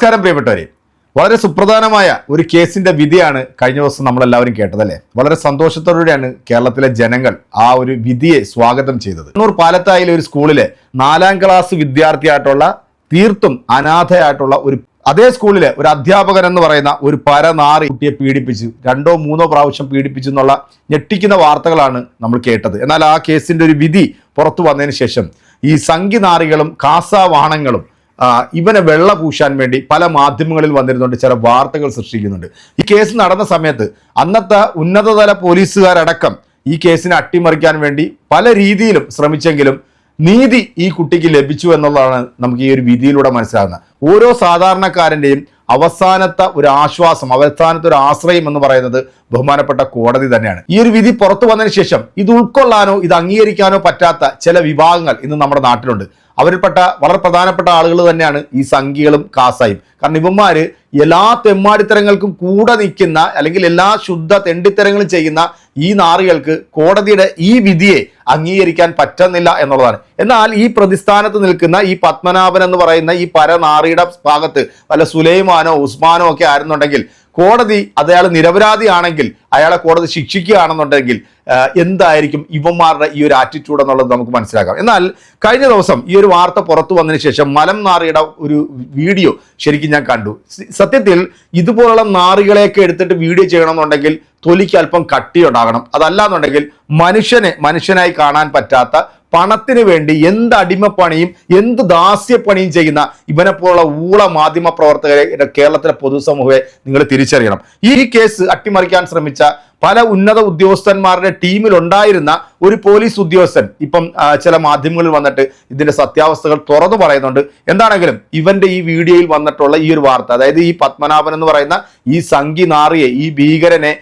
നമസ്കാരം പ്രിയപ്പെട്ടവരെ. വളരെ സുപ്രധാനമായ ഒരു കേസിന്റെ വിധിയാണ് കഴിഞ്ഞ ദിവസം നമ്മളെല്ലാവരും കേട്ടതല്ലേ വളരെ സന്തോഷത്തോടെയാണ് കേരളത്തിലെ ജനങ്ങൾ ആ ഒരു വിധിയെ സ്വാഗതം ചെയ്തത്. കണ്ണൂർ പാലത്തായിലെ ഒരു സ്കൂളിലെ നാലാം ക്ലാസ് വിദ്യാർത്ഥിയായിട്ടുള്ള തീർത്തും അനാഥയായിട്ടുള്ള ഒരു അതേ സ്കൂളിലെ ഒരു അധ്യാപകൻ എന്ന് പറയുന്ന ഒരു പരനാറി കുട്ടിയെ പീഡിപ്പിച്ചു രണ്ടോ മൂന്നോ പ്രാവശ്യം പീഡിപ്പിച്ചു എന്നുള്ള ഞെട്ടിക്കുന്ന വാർത്തകളാണ് നമ്മൾ കേട്ടത്. എന്നാൽ ആ കേസിന്റെ ഒരു വിധി പുറത്തു വന്നതിന് ശേഷം ഈ സംഘിനാറികളും കാസാവാണങ്ങളും ആ, ഇവനെ വെള്ള പൂശാൻ വേണ്ടി പല മാധ്യമങ്ങളിൽ വന്നിരുന്നുണ്ട് ചില വാർത്തകൾ സൃഷ്ടിക്കുന്നുണ്ട്. ഈ കേസ് നടന്ന സമയത്ത് അന്നത്തെ ഉന്നതതല പോലീസുകാരടക്കം ഈ കേസിനെ അട്ടിമറിക്കാൻ വേണ്ടി പല രീതിയിലും ശ്രമിച്ചെങ്കിലും നീതി ഈ കുട്ടിക്ക് ലഭിച്ചു എന്നുള്ളതാണ് നമുക്ക് ഈ ഒരു വിധിയിലൂടെ മനസ്സിലാകുന്നത്. ഓരോ സാധാരണക്കാരന്റെയും അവസാനത്തെ ഒരു ആശ്വാസം അവസാനത്തെ ഒരു ആശ്രയം എന്ന് പറയുന്നത് ബഹുമാനപ്പെട്ട കോടതി തന്നെയാണ്. ഈ ഒരു വിധി പുറത്തു വന്നതിന് ശേഷം ഇത് ഉൾക്കൊള്ളാനോ ഇത് അംഗീകരിക്കാനോ പറ്റാത്ത ചില വിഭാഗങ്ങൾ ഇന്ന് നമ്മുടെ നാട്ടിലുണ്ട്. അവരിൽപ്പെട്ട വളരെ പ്രധാനപ്പെട്ട ആളുകൾ തന്നെയാണ് ഈ സംഖ്യകളും കാസായും. കാരണം ഇവന്മാര് എല്ലാ തെമ്മാടിത്തരങ്ങൾക്കും കൂടെ നിൽക്കുന്ന അല്ലെങ്കിൽ എല്ലാ ശുദ്ധ തെണ്ടിത്തരങ്ങളും ചെയ്യുന്ന ഈ നാറികൾക്ക് കോടതിയുടെ ഈ വിധിയെ അംഗീകരിക്കാൻ പറ്റുന്നില്ല എന്നുള്ളതാണ്. എന്നാൽ ഈ പ്രതിസ്ഥാനത്ത് നിൽക്കുന്ന ഈ പത്മനാഭൻ എന്ന് പറയുന്ന ഈ പരനാറിയുടെ ഭാഗത്ത് വല്ല സുലൈമാനോ ഉസ്മാനോ ഒക്കെ ആയിരുന്നുണ്ടെങ്കിൽ കോടതി അത് അയാൾ നിരപരാധിയാണെങ്കിൽ അയാളെ കോടതി ശിക്ഷിക്കുകയാണെന്നുണ്ടെങ്കിൽ എന്തായിരിക്കും ഇവന്മാരുടെ ഈ ഒരു ആറ്റിറ്റ്യൂഡ് എന്നുള്ളത് നമുക്ക് മനസ്സിലാക്കാം. എന്നാൽ കഴിഞ്ഞ ദിവസം ഈ ഒരു വാർത്ത പുറത്തു വന്നതിന് ശേഷം മലം നാറിയുടെ ഒരു വീഡിയോ ശരിക്കും ഞാൻ കണ്ടു. സത്യത്തിൽ ഇതുപോലുള്ള നാറികളെയൊക്കെ എടുത്തിട്ട് വീഡിയോ ചെയ്യണമെന്നുണ്ടെങ്കിൽ തൊലിക്ക് അല്പം കട്ടിയുണ്ടാകണം. അതല്ല എന്നുണ്ടെങ്കിൽ മനുഷ്യനെ മനുഷ്യനായി കാണാൻ പറ്റാത്ത പണത്തിന് വേണ്ടി എന്ത് അടിമപ്പണിയും എന്ത് ദാസ്യപ്പണിയും ചെയ്യുന്ന ഇവനെ പോലുള്ള ഊള മാധ്യമ പ്രവർത്തകരെ കേരളത്തിലെ പൊതുസമൂഹയെ നിങ്ങൾ തിരിച്ചറിയണം. ഈ കേസ് അട്ടിമറിക്കാൻ ശ്രമിച്ച പല ഉന്നത ഉദ്യോഗസ്ഥന്മാരുടെ ടീമിൽ ഉണ്ടായിരുന്ന ഒരു പോലീസ് ഉദ്യോഗസ്ഥൻ ഇപ്പം ചില മാധ്യമങ്ങളിൽ വന്നിട്ട് ഇതിന്റെ സത്യാവസ്ഥകൾ തുറന്നു പറയുന്നുണ്ട്. എന്താണെങ്കിലും ഇവന്റെ ഈ വീഡിയോയിൽ വന്നിട്ടുള്ള ഈ ഒരു വാർത്ത അതായത് ഈ പത്മനാഭൻ എന്ന് പറയുന്ന ഈ സംഗി നാറിയെ ഈ ഭീകരനെ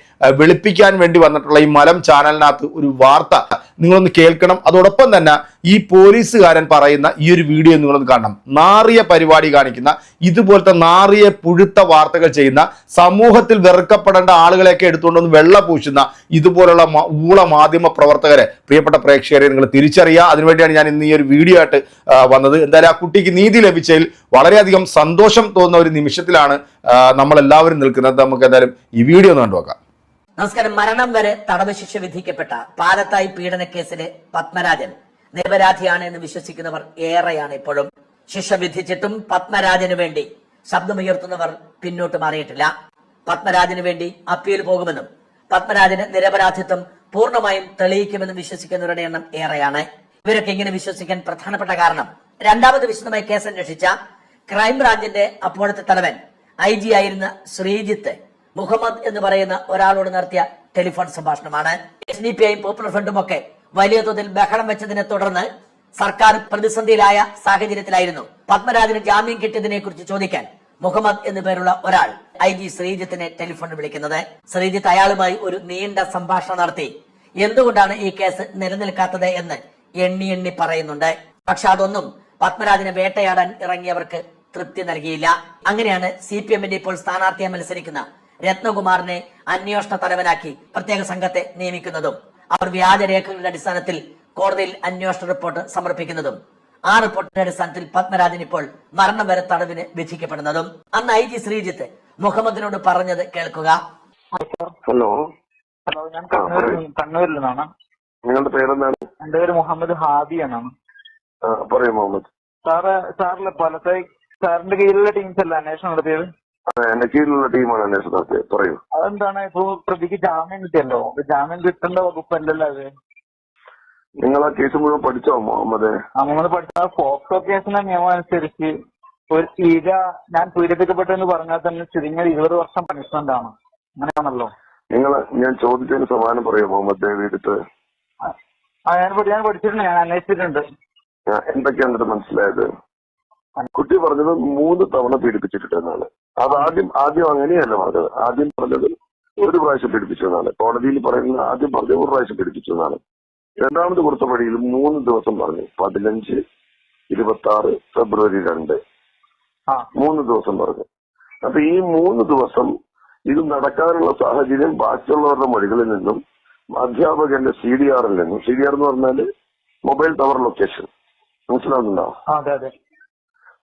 വെളുപ്പിക്കാൻ വേണ്ടി വന്നിട്ടുള്ള ഈ മലം ചാനലിനകത്ത് ഒരു വാർത്ത നിങ്ങളൊന്ന് കേൾക്കണം. അതോടൊപ്പം തന്നെ ഈ പോലീസുകാരൻ പറയുന്ന ഈ ഒരു വീഡിയോ നിങ്ങളൊന്ന് കാണണം. നാറിയ പരിപാടി കാണിക്കുന്ന ഇതുപോലത്തെ നാറിയ പുഴുത്ത വാർത്തകൾ ചെയ്യുന്ന സമൂഹത്തിൽ വെറുക്കപ്പെടേണ്ട ആളുകളെയൊക്കെ എടുത്തുകൊണ്ടൊന്ന് വെള്ള പൂശുന്ന ഇതുപോലുള്ള ഊള മാധ്യമ പ്രവർത്തകരെ. പ്രിയപ്പെട്ട പ്രേക്ഷകരെ നിങ്ങൾ തിരിച്ചറിയുക. അതിനുവേണ്ടിയാണ് ഞാൻ ഇന്ന് ഈ ഒരു വീഡിയോ ആയിട്ട് വന്നത്. എന്തായാലും ആ കുട്ടിക്ക് നീതി ലഭിച്ചതിൽ വളരെയധികം സന്തോഷം തോന്നുന്ന ഒരു നിമിഷത്തിലാണ് നമ്മളെല്ലാവരും നിൽക്കുന്നത്. നമുക്ക് എന്തായാലും ഈ വീഡിയോ ഒന്ന് കണ്ടുനോക്കാം. നമസ്കാരം. മരണം വരെ തടവ് ശിക്ഷ വിധിക്കപ്പെട്ട പാലത്തായി പീഡന കേസിലെ പത്മരാജൻ നിരപരാധിയാണ് എന്ന് വിശ്വസിക്കുന്നവർ ഏറെയാണ് ഇപ്പോഴും. ശിക്ഷ വിധിച്ചിട്ടും പത്മരാജന് വേണ്ടി ശബ്ദമുയർത്തുന്നവർ പിന്നോട്ട് മാറിയിട്ടില്ല. പത്മരാജന് വേണ്ടി അപ്പീൽ പോകുമെന്നും പത്മരാജന് നിരപരാധിത്വം പൂർണമായും തെളിയിക്കുമെന്നും വിശ്വസിക്കുന്നവരുടെ എണ്ണം ഏറെയാണ്. ഇവരൊക്കെ ഇങ്ങനെ വിശ്വസിക്കാൻ പ്രധാനപ്പെട്ട കാരണം രണ്ടാമത് വിശദമായി കേസ് അന്വേഷിച്ച ക്രൈംബ്രാഞ്ചിന്റെ അപ്പോഴത്തെ തലവൻ ഐ ജി ആയിരുന്ന ശ്രീജിത്ത് മുഹമ്മദ് എന്ന് പറയുന്ന ഒരാളോട് നടത്തിയ ടെലിഫോൺ സംഭാഷണമാണ്. എസ് ഡി പി ഐയും പോപ്പുലർ ഫ്രണ്ടും ഒക്കെ വലിയ തോതിൽ ബഹളം വെച്ചതിനെ തുടർന്ന് സർക്കാർ പ്രതിസന്ധിയിലായ സാഹചര്യത്തിലായിരുന്നു. പത്മരാജന് ജാമ്യം കിട്ടിയതിനെ കുറിച്ച് ചോദിക്കാൻ മുഹമ്മദ് എന്ന് പേരുള്ള ഒരാൾ ഐ ജി ശ്രീജിത്തിനെ ടെലിഫോണിൽ വിളിക്കുന്നത്. ശ്രീജിത്ത് അയാളുമായി ഒരു നീണ്ട സംഭാഷണം നടത്തി. എന്തുകൊണ്ടാണ് ഈ കേസ് നിലനിൽക്കാത്തത് എന്ന് എണ്ണി എണ്ണി പറയുന്നുണ്ട്. പക്ഷെ അതൊന്നും പത്മരാജനെ വേട്ടയാടാൻ ഇറങ്ങിയവർക്ക് തൃപ്തി നൽകിയില്ല. അങ്ങനെയാണ് സി പി എമ്മിന്റെ ഇപ്പോൾ സ്ഥാനാർത്ഥിയെ മത്സരിക്കുന്ന രത്നകുമാറിനെ അന്വേഷണ തലവനാക്കി പ്രത്യേക സംഘത്തെ നിയമിക്കുന്നതും അവർ വ്യാജരേഖകളുടെ അടിസ്ഥാനത്തിൽ കോടതിയിൽ അന്വേഷണ റിപ്പോർട്ട് സമർപ്പിക്കുന്നതും ആ റിപ്പോർട്ടിന്റെ അടിസ്ഥാനത്തിൽ പത്മരാജൻ ഇപ്പോൾ മരണം വരെ തടവിന് വിധിക്കപ്പെടുന്നതും. അന്ന് ഐ ജി ശ്രീജിത്ത് മുഹമ്മദിനോട് പറഞ്ഞത് കേൾക്കുക. ഹലോ. ഹലോ ഞാൻ കണ്ണൂരിൽ കണ്ണൂരിൽ നിന്നാണ്. നിങ്ങളുടെ പേരെന്താണ്? എന്റെ പേര് മുഹമ്മദ് ഹാബി എന്നാണ്. പറയൂ മുഹമ്മദ്. സാറ് സാറിലെ പലത്തെ സാറിന്റെ കീഴിലുള്ള ടീംസ് അല്ല അന്വേഷണം നടത്തിയത്? എന്റെ കീഴിലുള്ള ടീമാണ് അന്വേഷണം നടത്തിയത് പറയൂ. അതെന്താണ്? ഇപ്പൊ പ്രതിക്ക് ജാമ്യം കിട്ടിയല്ലോ. ജാമ്യം കിട്ടേണ്ട വകുപ്പല്ലല്ലോ അത്? നിങ്ങൾ ആ കേസ് മുഴുവൻ പഠിച്ചോ മുഹമ്മദ്? മുഹമ്മദ് പഠിച്ച ഫോക്സോ കേസിന്റെ നിയമം അനുസരിച്ച് ഒരു പിഴ ഞാൻ പീഡിപ്പിക്കപ്പെട്ടെന്ന് പറഞ്ഞാൽ തന്നെ ചുരുങ്ങിയത് ഇരുപത് വർഷം പണിഷ്മെന്റ് ആണ്. അങ്ങനെയാണല്ലോ. നിങ്ങൾ ഞാൻ ചോദിച്ചതിന് സമാനം പറയൂ മുഹമ്മദ് ദേവിയെടുത്ത് ആ ഞാൻ ഞാൻ പഠിച്ചിട്ടുണ്ട് ഞാൻ അന്വേഷിച്ചിട്ടുണ്ട്. എന്തൊക്കെയാണ് മനസ്സിലായത്? കുട്ടി പറഞ്ഞത് മൂന്ന് തവണ പീഡിപ്പിച്ചിട്ടുണ്ട് എന്നാണ്. അത് ആദ്യം ആദ്യം അങ്ങനെയല്ല പറഞ്ഞത്. ആദ്യം പറഞ്ഞത് ഒരു പ്രാവശ്യം പീഡിപ്പിച്ചു എന്നാണ്. കോടതിയിൽ പറയുന്നത് ആദ്യം പറഞ്ഞ ഒരു പ്രാവശ്യം പീഡിപ്പിച്ചു എന്നാണ്. രണ്ടാമത് കൊടുത്ത വഴിയിൽ മൂന്ന് ദിവസം പറഞ്ഞു. പതിനഞ്ച് ഇരുപത്തി ആറ് ഫെബ്രുവരി രണ്ട്. മൂന്ന് ദിവസം പറഞ്ഞു. അപ്പൊ ഈ മൂന്ന് ദിവസം ഇത് നടക്കാനുള്ള സാഹചര്യം ബാക്കിയുള്ളവരുടെ മൊഴികളിൽ നിന്നും അധ്യാപകന്റെ സി ഡി ആറിൽ നിന്നും. സി ഡി ആർ എന്ന് പറഞ്ഞാൽ മൊബൈൽ ടവർ ലൊക്കേഷൻ. മനസ്സിലാവുന്നുണ്ടോ?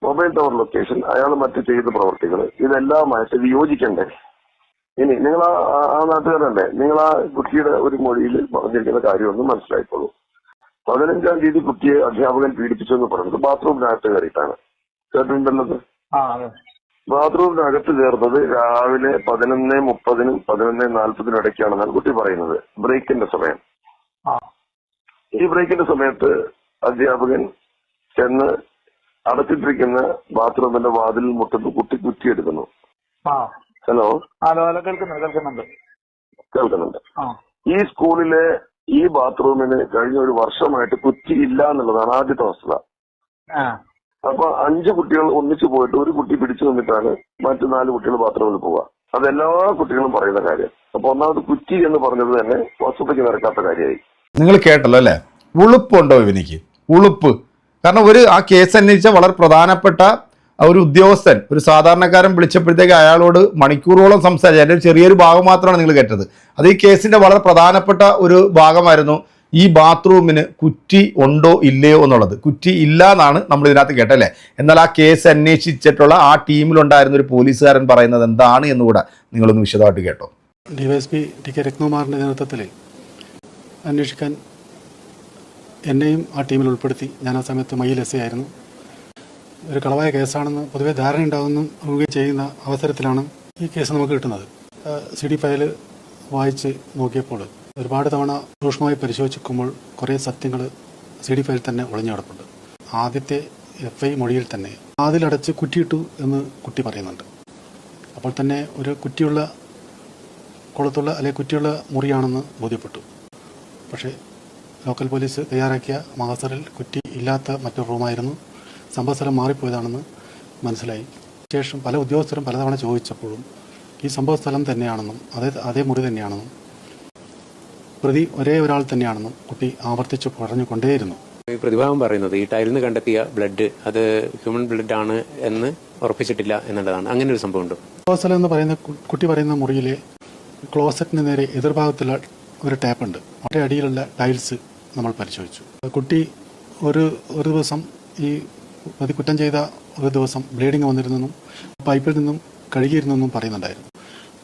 മൊബൈൽ ടവർ ലൊക്കേഷൻ അയാൾ മറ്റ് ചെയ്ത പ്രവർത്തികൾ ഇതെല്ലാമായിട്ട് വിയോജിക്കണ്ടേ? ഇനി നിങ്ങൾ ആ നാട്ടുകാരല്ലേ? നിങ്ങൾ ആ കുട്ടിയുടെ ഒരു മൊഴിയിൽ പറഞ്ഞിരിക്കുന്ന കാര്യമൊന്നും മനസ്സിലായിക്കോളൂ. പതിനഞ്ചാം തീയതി കുട്ടിയെ അധ്യാപകൻ പീഡിപ്പിച്ചെന്ന് പറഞ്ഞത് ബാത്റൂമിനകത്ത് കയറിയിട്ടാണ്. കേട്ടിട്ടുണ്ടല്ലോ? ആ അതെ ബാത്റൂമിനകത്ത് കയറുന്നത് രാവിലെ പതിനൊന്ന് മുപ്പതിനും പതിനൊന്ന് നാൽപ്പതിനും ഇടയ്ക്കാണെന്നാണ് കുട്ടി പറയുന്നത്. ബ്രേക്കിന്റെ സമയം. ഈ ബ്രേക്കിന്റെ സമയത്ത് അധ്യാപകൻ ചെന്ന് അടച്ചിട്ടിരിക്കുന്ന ബാത്റൂമിന്റെ വാതിൽ മുട്ടുന്നു കുട്ടി കുറ്റിയെടുക്കുന്നു. ആ. ഹലോ? ഹലോ ഹലോ കേൾക്കുന്നുണ്ട് കേൾക്കുന്നുണ്ട്. കേൾക്കുന്നുണ്ട്. ഈ സ്കൂളിലെ ഈ ബാത്റൂമിന് കഴിഞ്ഞ ഒരു വർഷമായിട്ട് കുറ്റി ഇല്ല എന്നുള്ളതാണ് ആദ്യത്തെ വസ്തുത ആ. അപ്പൊ അഞ്ച് കുട്ടികൾ ഒന്നിച്ചു പോയിട്ട് ഒരു കുട്ടി പിടിച്ചു നിന്നിട്ടാണ് മറ്റു നാല് കുട്ടികൾ ബാത്റൂമിൽ പോവുക. അതെല്ലാ കുട്ടികളും പറയുന്ന കാര്യം. അപ്പൊ ഒന്നാമത് കുറ്റി എന്ന് പറഞ്ഞത് തന്നെ വസ്തുതയ്ക്ക് നിരക്കാത്ത കാര്യമായി. നിങ്ങൾ കേട്ടല്ലോ അല്ലെ? ഉളുപ്പുണ്ടോ ഇവനിക്ക്? ഉളുപ്പ്. കാരണം ഒരു ആ കേസ് അന്വേഷിച്ച വളരെ പ്രധാനപ്പെട്ട ഒരു ഉദ്യോഗസ്ഥൻ ഒരു സാധാരണക്കാരൻ വിളിച്ചപ്പോഴത്തേക്ക് അയാളോട് മണിക്കൂറോളം സംസാരിച്ചു. അതിന്റെ ചെറിയൊരു ഭാഗം മാത്രമാണ് നിങ്ങൾ കേട്ടത്. അത് ഈ കേസിന്റെ വളരെ പ്രധാനപ്പെട്ട ഒരു ഭാഗമായിരുന്നു ഈ ബാത്റൂമിന് കുറ്റി ഉണ്ടോ ഇല്ലയോ എന്നുള്ളത്. കുറ്റി ഇല്ല എന്നാണ് നമ്മൾ ഇതിനകത്ത് കേട്ടല്ലേ എന്നാൽ ആ കേസ് അന്വേഷിച്ചിട്ടുള്ള ആ ടീമിലുണ്ടായിരുന്ന ഒരു പോലീസുകാരൻ പറയുന്നത് എന്താണ് എന്നുകൂടെ നിങ്ങളൊന്ന് വിശദമായിട്ട് കേട്ടോ. ഡിവൈഎസ്പി ടി കെ രത്നകുമാറിന്റെ നേതൃത്വത്തിൽ അന്വേഷിക്കാൻ എന്നെയും ആ ടീമിൽ ഉൾപ്പെടുത്തി. ഞാൻ ആ സമയത്ത് മയിൽ എസ് ആയിരുന്നു. ഒരു കളവായ കേസാണെന്ന് പൊതുവെ ധാരണയുണ്ടാകുകയും ചെയ്യുന്ന അവസരത്തിലാണ് ഈ കേസ് നമുക്ക് കിട്ടുന്നത്. സി ഡി ഫയൽ വായിച്ച് നോക്കിയപ്പോൾ ഒരുപാട് തവണ സൂക്ഷ്മമായി പരിശോധിക്കുമ്പോൾ കുറേ സത്യങ്ങൾ സി ഡി ഫയൽ തന്നെ ഒളിഞ്ഞു കിടപ്പുണ്ട്. ആദ്യത്തെ എഫ് ഐ മൊഴിയിൽ തന്നെ അതിലടച്ച് കുറ്റിയിട്ടു എന്ന് കുട്ടി പറയുന്നുണ്ട്. അപ്പോൾ തന്നെ ഒരു കുറ്റിയുള്ള കുളത്തുള്ള അല്ലെങ്കിൽ കുറ്റിയുള്ള മുറിയാണെന്ന് ബോധ്യപ്പെട്ടു. പക്ഷേ ലോക്കൽ പോലീസ് തയ്യാറാക്കിയ മാസറിൽ കുറ്റി ഇല്ലാത്ത മറ്റൊരു റൂമായിരുന്നു. സംഭവസ്ഥലം മാറിപ്പോയതാണെന്ന് മനസ്സിലായി. ശേഷം പല ഉദ്യോഗസ്ഥരും പലതവണ ചോദിച്ചപ്പോഴും ഈ സംഭവസ്ഥലം തന്നെയാണെന്നും അതേ അതേ മുറി തന്നെയാണെന്നും പ്രതി ഒരേ ഒരാൾ തന്നെയാണെന്നും കുട്ടി ആവർത്തിച്ച് പറഞ്ഞുകൊണ്ടേയിരുന്നു. ഈ പ്രതിഭാഗം പറയുന്നത് ഈ ടൈലിൽ നിന്ന് കണ്ടെത്തിയ ബ്ലഡ് അത് ഹ്യൂമൻ ബ്ലഡ് ആണ് എന്ന് ഉറപ്പിച്ചിട്ടില്ല എന്നുള്ളതാണ്. അങ്ങനെ ഒരു സംഭവം ഉണ്ട് സംഭവസ്ഥലം എന്ന് പറയുന്ന കുട്ടി പറയുന്ന മുറിയിലെ ക്ലോസറ്റിന് നേരെ എതിർഭാഗത്തുള്ള ഒരു ടാപ്പുണ്ട്. അവിടെ അടിയിലുള്ള ടൈൽസ് നമ്മൾ പരിശോധിച്ചു. കുട്ടി ഒരു ഒരു ദിവസം ഈ പ്രതി കുറ്റം ചെയ്ത ഒരു ദിവസം ബ്ലീഡിങ് വന്നിരുന്നെന്നും പൈപ്പിൽ നിന്നും കഴുകിയിരുന്നെന്നും പറയുന്നുണ്ടായിരുന്നു.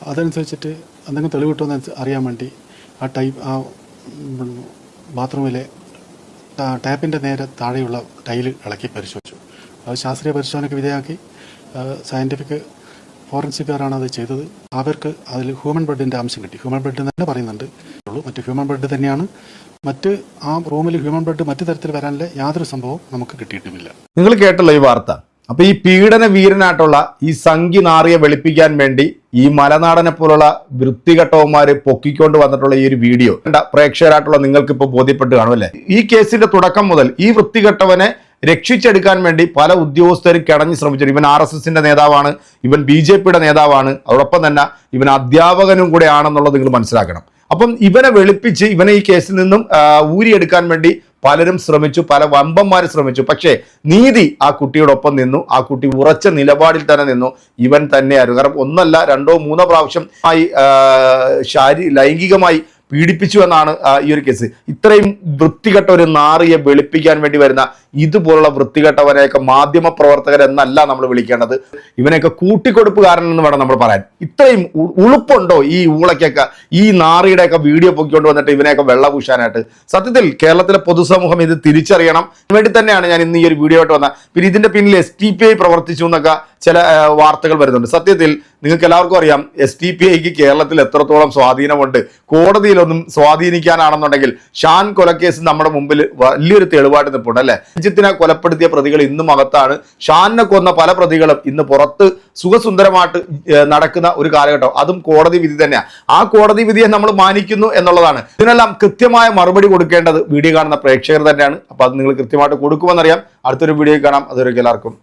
അതനുസരിച്ചിട്ട് എന്തെങ്കിലും തെളിവ് കിട്ടുമെന്ന് അറിയാൻ വേണ്ടി ആ ടൈപ്പ് ആ ബാത്റൂമിലെ ടാപ്പിന്റെ നേരെ താഴെയുള്ള ടൈൽ ഇളക്കി പരിശോധിച്ചു. അത് ശാസ്ത്രീയ പരിശോധനയ്ക്ക് വിധേയമാക്കി. സയന്റിഫിക് ഫോറൻസിക്കാരാണ് അത് ചെയ്തത്. അവർക്ക് അതിൽ ഹ്യൂമൻ ബ്ലഡിന്റെ അംശം കിട്ടി. ഹ്യൂമൻ ബ്ലഡ് തന്നെ പറയുന്നുണ്ട് ഉള്ളൂ. മറ്റ് ഹ്യൂമൻ ബ്ലഡ് തന്നെയാണ്. മറ്റ് ആ റൂമിൽ ഹ്യൂമൻ ബ്ലഡ് മറ്റു തരത്തിൽ വരാനുള്ള യാതൊരു സംഭവവും നമുക്ക് കിട്ടിയിട്ടുമില്ല. നിങ്ങൾ കേട്ടല്ലോ ഈ വാർത്ത. അപ്പൊ ഈ പീഡന വീരനായിട്ടുള്ള ഈ സംഖ്യ നാറിയെ വെളുപ്പിക്കാൻ വേണ്ടി ഈ മലനാടനെ പോലുള്ള വൃത്തികെട്ടവന്മാര് പൊക്കിക്കൊണ്ട് വന്നിട്ടുള്ള ഈ ഒരു വീഡിയോ. പ്രേക്ഷകരായിട്ടുള്ള നിങ്ങൾക്ക് ഇപ്പോൾ ബോധ്യപ്പെട്ട് കാണും അല്ലേ ഈ കേസിന്റെ തുടക്കം മുതൽ ഈ വൃത്തികെട്ടവനെ രക്ഷിച്ചെടുക്കാൻ വേണ്ടി പല ഉദ്യോഗസ്ഥരും കിടഞ്ഞ് ശ്രമിച്ചു ഇവൻ ആർ എസ് എസിന്റെ നേതാവാണ് ഇവൻ ബി ജെ പിയുടെ നേതാവാണ് അതോടൊപ്പം തന്നെ ഇവൻ അധ്യാപകനും കൂടെ ആണെന്നുള്ളത് നിങ്ങൾ മനസ്സിലാക്കണം. അപ്പം ഇവനെ വെളുപ്പിച്ച് ഇവനെ ഈ കേസിൽ നിന്നും ഊരിയെടുക്കാൻ വേണ്ടി പലരും ശ്രമിച്ചു പല വമ്പന്മാർ ശ്രമിച്ചു. പക്ഷേ നീതി ആ കുട്ടിയോടൊപ്പം നിന്നു. ആ കുട്ടി ഉറച്ച നിലപാടിൽ തന്നെ നിന്നു. ഇവൻ തന്നെയായിരുന്നു. കാരണം ഒന്നല്ല രണ്ടോ മൂന്നോ പ്രാവശ്യം ആയി ശാരീ ലൈംഗികമായി പീഡിപ്പിച്ചു എന്നാണ് ഈ ഒരു കേസ്. ഇത്രയും വൃത്തികെട്ട ഒരു നാറിയെ വെളുപ്പിക്കാൻ വേണ്ടി വരുന്ന ഇതുപോലുള്ള വൃത്തികെട്ടവനെയൊക്കെ മാധ്യമ പ്രവർത്തകർ എന്നല്ല നമ്മൾ വിളിക്കേണ്ടത്. ഇവനെയൊക്കെ കൂട്ടിക്കൊടുപ്പുകാരൻ എന്ന് വേണം നമ്മൾ പറയാൻ. ഇത്രയും ഉളുപ്പുണ്ടോ ഈ ഊളയ്ക്കൊക്കെ? ഈ നാറിയുടെയൊക്കെ വീഡിയോ പൊക്കിക്കൊണ്ട് വന്നിട്ട് ഇവനെയൊക്കെ വെള്ളപൂശാനായിട്ട്. സത്യത്തിൽ കേരളത്തിലെ പൊതുസമൂഹം ഇത് തിരിച്ചറിയണം. വേണ്ടി തന്നെയാണ് ഞാൻ ഇന്ന് ഈ ഒരു വീഡിയോ ആയിട്ട് വന്നത്. പിന്നെ ഇതിന്റെ പിന്നിൽ എസ് ടി പി ഐ പ്രവർത്തിച്ചു എന്നൊക്കെ ചില വാർത്തകൾ വരുന്നുണ്ട്. സത്യത്തിൽ നിങ്ങൾക്ക് എല്ലാവർക്കും അറിയാം എസ് ടി പി ഐക്ക് കേരളത്തിൽ എത്രത്തോളം സ്വാധീനമുണ്ട്. കോടതിയിലൊന്നും സ്വാധീനിക്കാനാണെന്നുണ്ടെങ്കിൽ ഷാൻ കൊലക്കേസ് നമ്മുടെ മുമ്പിൽ വലിയൊരു തെളിവായിട്ട് നിൽപ്പുണ്ട് അല്ലെ? രഞ്ജിത്തിനെ കൊലപ്പെടുത്തിയ പ്രതികൾ ഇന്നും അകത്താണ്. ഷാനിനെ കൊന്ന പല പ്രതികളും ഇന്ന് പുറത്ത് സുഖസുന്ദരമായിട്ട് നടക്കുന്ന ഒരു കാലഘട്ടം. അതും കോടതി വിധി തന്നെയാണ് ആ കോടതി വിധിയെ നമ്മൾ മാനിക്കുന്നു എന്നുള്ളതാണ്. ഇതിനെല്ലാം കൃത്യമായ മറുപടി കൊടുക്കേണ്ടത് വീഡിയോ കാണുന്ന പ്രേക്ഷകർ തന്നെയാണ്. അപ്പൊ അത് നിങ്ങൾ കൃത്യമായിട്ട് കൊടുക്കുമെന്നറിയാം. അടുത്തൊരു വീഡിയോ കാണാം. അതൊരു എല്ലാവർക്കും.